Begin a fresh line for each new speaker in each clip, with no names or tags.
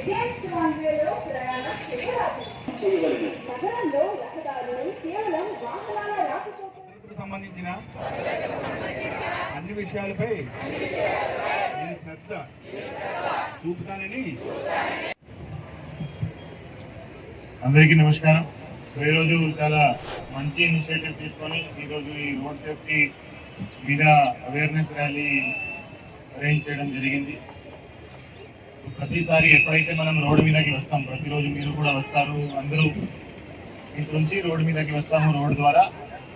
విజయస్వాన్ ప్రయాణం చేయరాదు. నగరంలో రహదారులు కేవలం వాహనాల సంబంధించిన అన్ని విషయాలపై నేను శ్రద్ధ చూపుతానని
అందరికీ నమస్కారం. సో ఈరోజు చాలా మంచి ఇనిషియేటివ్ తీసుకొని ఈరోజు ఈ రోడ్ సేఫ్టీ మీద అవేర్నెస్ ర్యాలీ అరేంజ్ చేయడం జరిగింది. ప్రతిసారి ఎప్పుడైతే మనం రోడ్డు మీదకి వస్తాం ప్రతిరోజు మీరు కూడా వస్తారు. అందరూ ఇంటి నుంచి రోడ్డు మీదకి వస్తాము రోడ్డు ద్వారా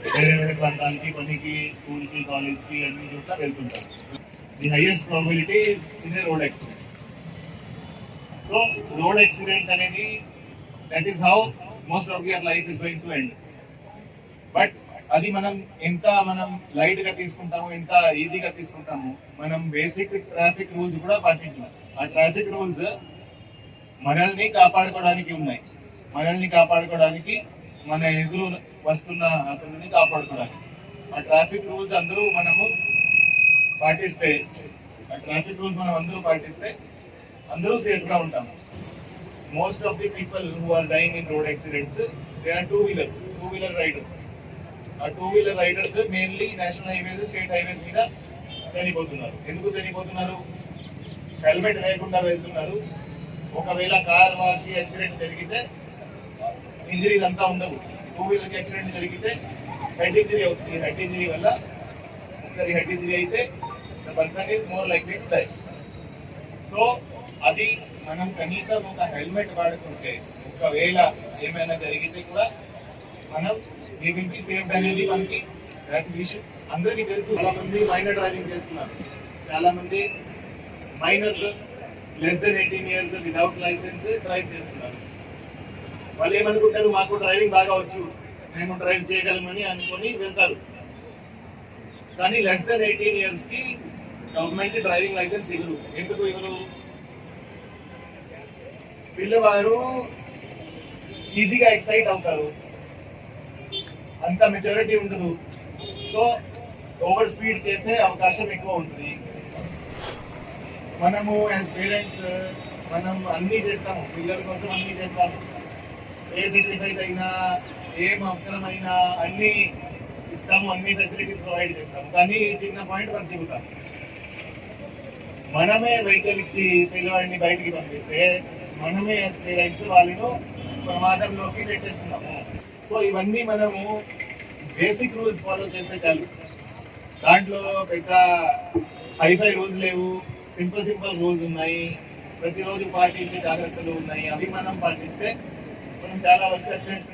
వేరే వేరే ప్రాంతానికి పనికి స్కూల్కి కాలేజ్కి అన్ని చోట్ల వెళ్తుంటారు the highest probability in a road accident so road accident అనేది that is how most of your life is going to end but అది మనం ఎంత మనం లైట్గా తీసుకుంటాము ఎంత ఈజీగా తీసుకుంటాము మనం బేసిక్ ట్రాఫిక్ రూల్స్ కూడా పాటించాలి. ఆ ట్రాఫిక్ రూల్స్ మనల్ని కాపాడుకోవడానికి ఉన్నాయి. మనల్ని కాపాడుకోవడానికి మన ఎదురు వస్తున్న అతనిని కాపాడుకోవడానికి. ఆ ట్రాఫిక్ రూల్స్ అందరూ మనము పాటిస్తే ఆ ట్రాఫిక్ రూల్స్ మనం అందరూ పాటిస్తే అందరూ సేఫ్గా ఉంటాము. Most of the people who are dying in road accidents they are two wheelers two wheeler riders uh two wheeler riders mainly national highways state highways మీద చనిపోతున్నారు ఎందుకు చనిపోతున్నారు హెల్మెట్ లేకుండా వెళ్తున్నారు. ఒకవేళ కార్ వారికి యాక్సిడెంట్ జరిగితే ఇంజరీస్ అంతా ఉండవు టూ వీలర్కి యాక్సిడెంట్ జరిగితే హెడ్ ఇంజరీ అవుతుంది. హెడ్ ఇంజరీ వల్ల ఒకసారి హెడ్ ఇంజరీ అయితే the person is more likely to die so అది మనం కనీసం ఒక హెల్మెట్ వాడుకుంటే ఒకవేళ ఏమైనా జరిగితే కూడా మనం ఏ విల్ సేఫ్ అనేది మనకి దాట్ విషయం అందరికీ తెలుసు. చాలా మంది మైనర్ డ్రైవింగ్ చేస్తున్నారు. చాలా మంది minors less than eighteen years without license drive చేస్తున్నారు. వాళ్ళు ఏమనుకుంటారు? మాకు డ్రైవింగ్ బాగా వచ్చు. మేము డ్రైవ్ చేయగలమని అనుకొని వెళ్తారు. కానీ లెస్ దెన్ ఎయిటీన్ ఇయర్స్కి గవర్నమెంట్ డ్రైవింగ్ లైసెన్స్ ఇవ్వరు. ఎందుకు ఇవ్వరు? పిల్లవారు ఈజీగా ఎక్సైట్ అవుతారు. అంత మెచ్యూరిటీ ఉండదు. సో ఓవర్ స్పీడ్ చేసే అవకాశం ఎక్కువ ఉంటుంది. మనము యాజ్ పేరెంట్స్ మనం అన్నీ చేస్తాము. పిల్లల కోసం అన్నీ చేస్తాము. ఏ సాక్రిఫైస్ అయినా ఏం అవసరమైనా అన్నీ ఇస్తాము అన్ని ఫెసిలిటీస్ ప్రొవైడ్ చేస్తాము. కానీ చిన్న పాయింట్ మనం చెబుతాం. మనమే వెహికల్ ఇచ్చి పిల్లవాడిని బయటికి పంపిస్తే మనమే యాజ్ పేరెంట్స్ వాళ్ళను ప్రమాదంలోకి నెట్టేస్తున్నాము. సో ఇవన్నీ మనము బేసిక్ రూల్స్ ఫాలో చేస్తే చాలు. దాంట్లో పెద్ద హైఫై రూల్స్ లేవు. సింపుల్ సింపుల్ రూల్స్ ఉన్నాయి. ప్రతిరోజు పాటించే జాగ్రత్తలు ఉన్నాయి. అవి మనం పాటిస్తే మనం చాలా వరకు యాక్సిడెంట్స్